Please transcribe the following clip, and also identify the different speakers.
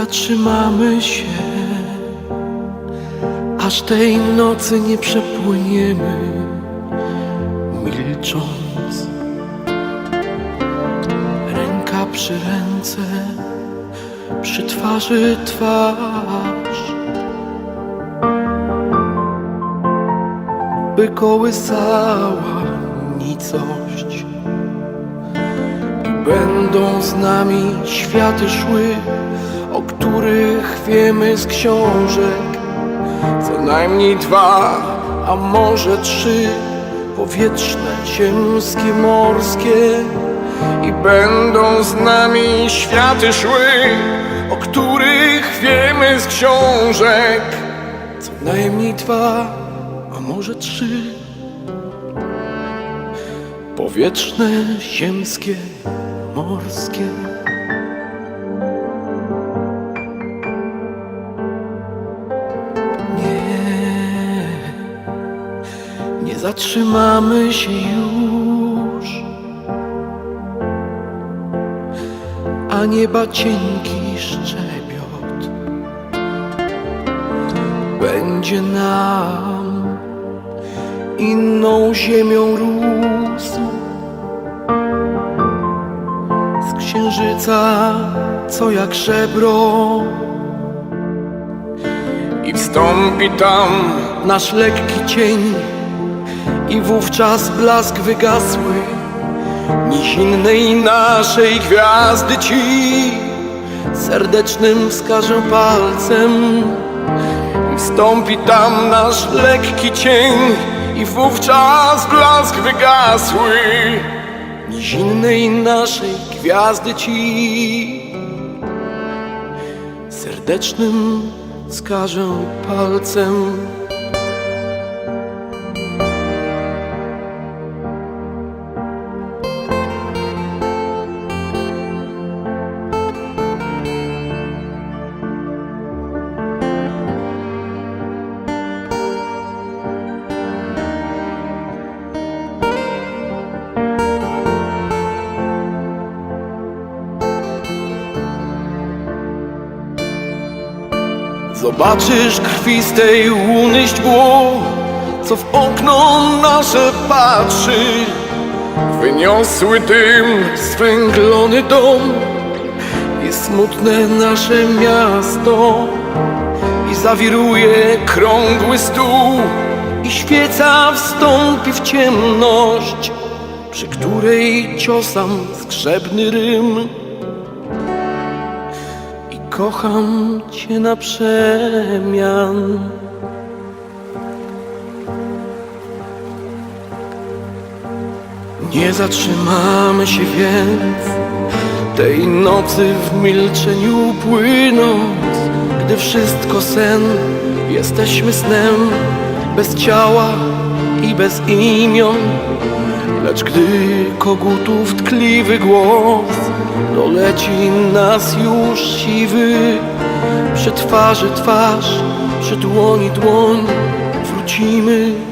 Speaker 1: zatrzymamy się, aż tej nocy nie przepłyniemy, milcząc. Ręka przy ręce, przy twarzy twarz. By kołysała nicość będą z nami światy szły, których wiemy z książek. Co najmniej dwa, a może trzy powietrzne, ziemskie, morskie i będą z nami światy szły, o których wiemy z książek. Co najmniej dwa, a może trzy powietrzne, ziemskie, morskie. Zatrzymamy się już, a nieba cienki szczebiot będzie nam inną ziemią rósł. Z księżyca, co jak żebro. I wstąpi tam nasz lekki cień i wówczas blask wygasły. Nizinnej naszej gwiazdy ci serdecznym wskażę palcem. I wstąpi tam nasz lekki cień i wówczas blask wygasły. Nizinnej naszej gwiazdy ci serdecznym wskażę palcem Zobaczysz krwistej łuny źdźbło, co w okno nasze patrzy. Wyniosły dym zwęglony dom i smutne nasze miasto. I zawiruje krągły stół i świeca wstąpi w ciemność, przy której ciosam skrzebny rym. Kocham cię na przemian. Nie zatrzymamy się więc tej nocy w milczeniu płynąc, gdy wszystko sen, jesteśmy snem bez ciała i bez imion. Lecz gdy kogutów tkliwy głos doleci nas już siwy, przy twarzy twarz, przy dłoni dłoń, wrócimy.